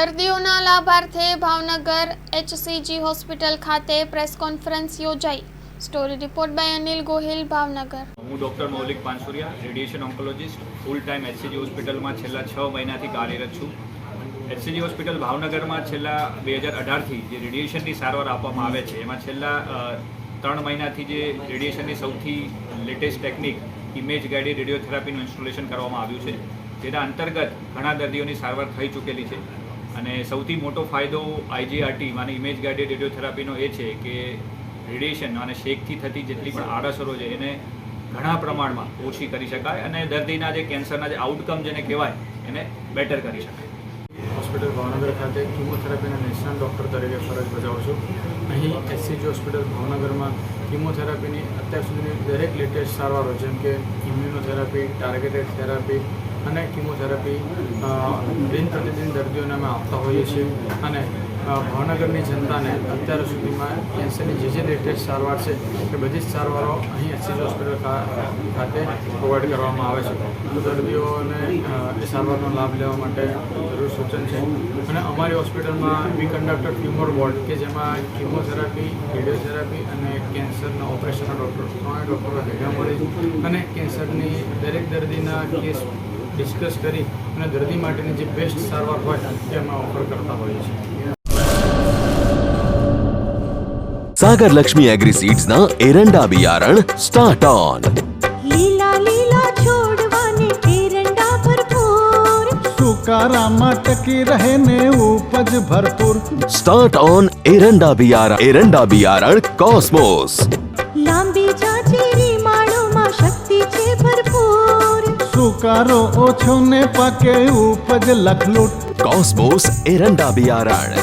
દર્દીઓના લાભાર્થે Bhavnagar HCG hospital ખાતે પ્રેસ કોન્ફરન્સ યોજાઈ. Story report by Anil Gohil, Bhavnagar. હું doctor Maulik Pansuriya, radiation oncologist full time HCG હોસ્પિટલમાં છેલ્લા છ મહિનાથી કાર્યરત છું. એચસીજી હોસ્પિટલ ભાવનગરમાં છેલ્લા બે હજાર અઢારથી જે રેડિયેશનની સારવાર આપવામાં આવે છે, એમાં છેલ્લા ત્રણ મહિનાથી જે રેડિયેશનની સૌથી લેટેસ્ટ ટેકનિક, ઇમેજ ગાઈડેડ રેડિયોથેરાપીનું ઇન્સ્ટોલેશન કરવામાં આવ્યું છે, જેના અંતર્ગત ઘણા દર્દીઓની સારવાર થઈ ચૂકેલી છે. અને સૌથી મોટો ફાયદો આઈજીઆરટી માને ઇમેજ ગાઇડેડ રેડિયોથેરાપીનો એ છે કે રેડિયેશન અને શેકથી થતી જેટલી પણ આડઅસરો છે, એને ઘણા પ્રમાણમાં ઓછી કરી શકાય અને દર્દીના જે કેન્સરના જે આઉટકમ જેને કહેવાય, એને બેટર કરી શકાય. હોસ્પિટલ ભાવનગર ખાતે કિમોથેરાપીના નિષ્ણાત ડૉક્ટર તરીકે ફરજ બજાવું છું. અહીં એસસીજી હોસ્પિટલ ભાવનગરમાં કિમોથેરાપીની અત્યાર સુધીની દરેક લેટેસ્ટ સારવારો જેમ કે ઇમ્યુનોથેરાપી, ટાર્ગેટેડ થેરાપી અને કિમોથેરાપી દિન પ્રતિદિન દર્દીઓને અમે આપતા હોઈએ છીએ અને ભાવનગરની જનતાને અત્યાર સુધીમાં કેન્સરની જે જે લેટેસ્ટ સારવાર છે એ બધી જ સારવારો અહીં એસસીજી હોસ્પિટલ ખાતે પ્રોવાઈડ કરવામાં આવે છે. દર્દીઓને સારવારનો લાભ લેવા માટે જરૂર સૂચન છે. અને અમારી હોસ્પિટલમાં બી કન્ડક્ટર ટ્યુમર વોર્ડ કે જેમાં કિમોથેરાપી રેડિયોથેરાપી અને કેન્સરના ઓપરેશનના ડૉક્ટર ત્રણેય ડૉક્ટરો ભેગા મળી અને કેન્સરની દરેક દર્દીના કેસ ડિસ્કસ કરી અને દર્દી માટેની જે બેસ્ટ સારવાર હોય તે અમે ઓફર કરતા હોઈએ છીએ. સાગર લક્ષ્મી એગ્રી સીડ્સના એરંડા બિયારણ સ્ટાર્ટ ઓન. લીલા લીલા. कारा मटकी रहने उपज भरपूर। स्टार्ट ऑन एरंडा बियारा एरंडा बियारण कॉस्मोस लांबीच्या चिरी शक्ति छे भरपूर। सुकारो ओछो ने पके उपज लखलूट। कॉस्मोस एरंडा बियारण